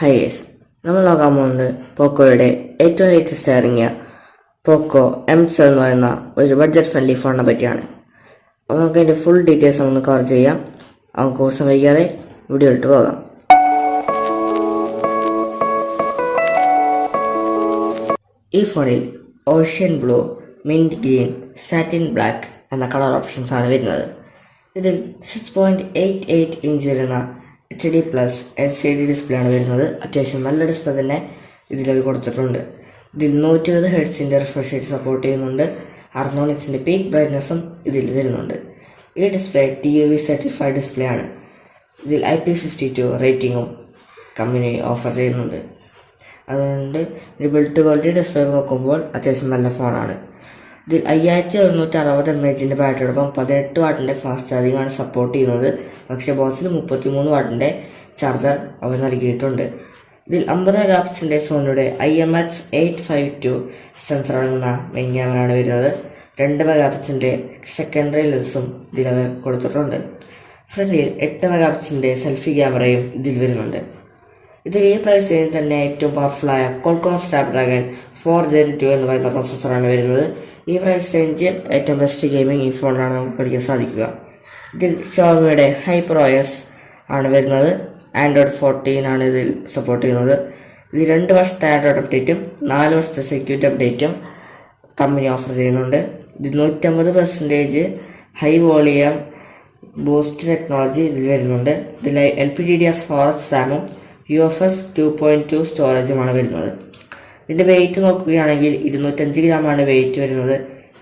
High yes നമ്മൾ നോക്കാൻ പോകുന്നത് പോക്കോയുടെ ഏറ്റവും ലേറ്റസ്റ്റ് ഇറങ്ങിയ പോക്കോ എം സെവൻ എന്ന് പറയുന്ന ഒരു ബഡ്ജറ്റ് ഫ്രണ്ട്ലി ഫോണിനെ പറ്റിയാണ്. അപ്പോൾ നമുക്ക് അതിന്റെ ഫുൾ ഡീറ്റെയിൽസ് ഒന്ന് കവർ ചെയ്യാം. നമുക്ക് കോഴ്സ് വീഡിയോ ഇട്ട് പോകാം. ഈ ഫോണിൽ ocean blue mint green satin black എന്ന കളർ ഓപ്ഷൻസ് ആണ് വരുന്നത്. ഇതിൽ six point eight eight inch വരുന്ന H D plus L C D display ആണ് വരുന്നത്. അത്യാവശ്യം നല്ല ഡിസ്പ്ലേ തന്നെ ഇതിലേക്ക് കൊടുത്തിട്ടുണ്ട്. ഇതിൽ നൂറ്റി ഇരുപത് ഹെഡ്സിന്റെ റിഫ്രഷ് റേറ്റ് സപ്പോർട്ട് ചെയ്യുന്നുണ്ട് അർണോണിക്സിന്റെ പീക്ക് ബ്രൈറ്റ്നസ്സും ഇതിൽ വരുന്നുണ്ട്. ഈ display T U V certified display ആണ്. ഇതിൽ ഐ പി ഫിഫ്റ്റി ടു റേറ്റിങ്ങും കമ്പനി ഓഫർ ചെയ്യുന്നുണ്ട്. അതുകൊണ്ട് ഒരു ബിൽഡ് ക്വാളിറ്റി ഡിസ്പ്ലേ നോക്കുമ്പോൾ അത്യാവശ്യം നല്ല ഫോണാണ് ഇതിൽ അയ്യായിരത്തി ഒരുന്നൂറ്റി അറുപത് എം എച്ചിന്റെ ബാറ്ററിയോടൊപ്പം പതിനെട്ട് വാട്ടിന്റെ ഫാസ്റ്റ് ചാർജിംഗ് ആണ് സപ്പോർട്ട് ചെയ്യുന്നത്. പക്ഷേ ബോസിൽ മുപ്പത്തി മൂന്ന് വാട്ടിന്റെ ചാർജർ അവർ നൽകിയിട്ടുണ്ട്. ഇതിൽ അമ്പത് മെഗാ പിക്സലിന്റെ സോണിയുടെ I M X eight five two sensor അടങ്ങുന്ന മെയിൻ ക്യാമറയാണ് വരുന്നത്. രണ്ട് മെഗാ പിക്സലിന്റെ സെക്കൻഡറി ലെൻസും ഇതിൽ കൊടുത്തിട്ടുണ്ട്. ഫ്രണ്ടിൽ എട്ട് മെഗാ പിക്സലിന്റെ സെൽഫി ക്യാമറയും ഇതിൽ വരുന്നുണ്ട്. ഇത് ഈ റേഞ്ചിൽ തന്നെ ഏറ്റവും പവർഫുള്ളായ Snapdragon four gen two എന്ന് പറയുന്ന പ്രോസസ്സറാണ് വരുന്നത്. ഈ പ്രൈസ് റേഞ്ചിൽ ഏറ്റവും ബെസ്റ്റ് ഗെയിമിംഗ് ഈ ഫോണിലാണ് നമുക്ക് പഠിക്കാൻ സാധിക്കുക. ഇതിൽ ഷോമിയുടെ ഹൈപ്രോയസ് ആണ് വരുന്നത്. ആൻഡ്രോയിഡ് ഫോർട്ടീൻ ആണ് ഇതിൽ സപ്പോർട്ട് ചെയ്യുന്നത്. ഇതിൽ രണ്ട് വർഷത്തെ ആൻഡ്രോയിഡ് അപ്ഡേറ്റും നാല് വർഷത്തെ സെക്യൂരിറ്റി അപ്ഡേറ്റും കമ്പനി ഓഫർ ചെയ്യുന്നുണ്ട്. ഇത് നൂറ്റമ്പത് percentage high volume boost technology ഇതിൽ വരുന്നുണ്ട്. ഇതിൽ L P D D F four റാമും U F S two point two സ്റ്റോറേജുമാണ് വരുന്നത്. ഇതിന്റെ വെയിറ്റ് നോക്കുകയാണെങ്കിൽ ഇരുന്നൂറ്റഞ്ച് ഗ്രാമാണ് വെയിറ്റ് വരുന്നത്.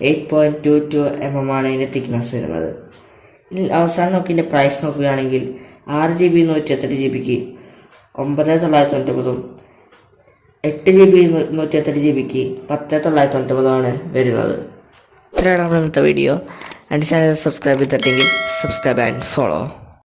Eight point two two M M ആണ് ഇതിന്റെ തിക്നെസ് വരുന്നത്. ഇതിൽ അവസാനം നോക്കി ഇതിന്റെ പ്രൈസ് നോക്കുകയാണെങ്കിൽ ആറ് ജി ബി നൂറ്റി എത്തെട്ട് ജി ബിക്ക് ഒമ്പത് തൊള്ളായിരത്തി തൊണ്ണൂറ്റൊമ്പതും എട്ട് ജി ബി നൂറ്റി എത്തെട്ട് ജി ബിക്ക് പത്ത് തൊള്ളായിരത്തി തൊണ്ണൂറ്റൊമ്പതുമാണ് വരുന്നത്. ഇത്രയാണ് നമ്മുടെ ഇന്നത്തെ വീഡിയോ എന്റെ ചാനൽ സബ്സ്ക്രൈബ് ചെയ്തിട്ടുണ്ടെങ്കിൽ സബ്സ്ക്രൈബ് ആൻഡ് ഫോളോ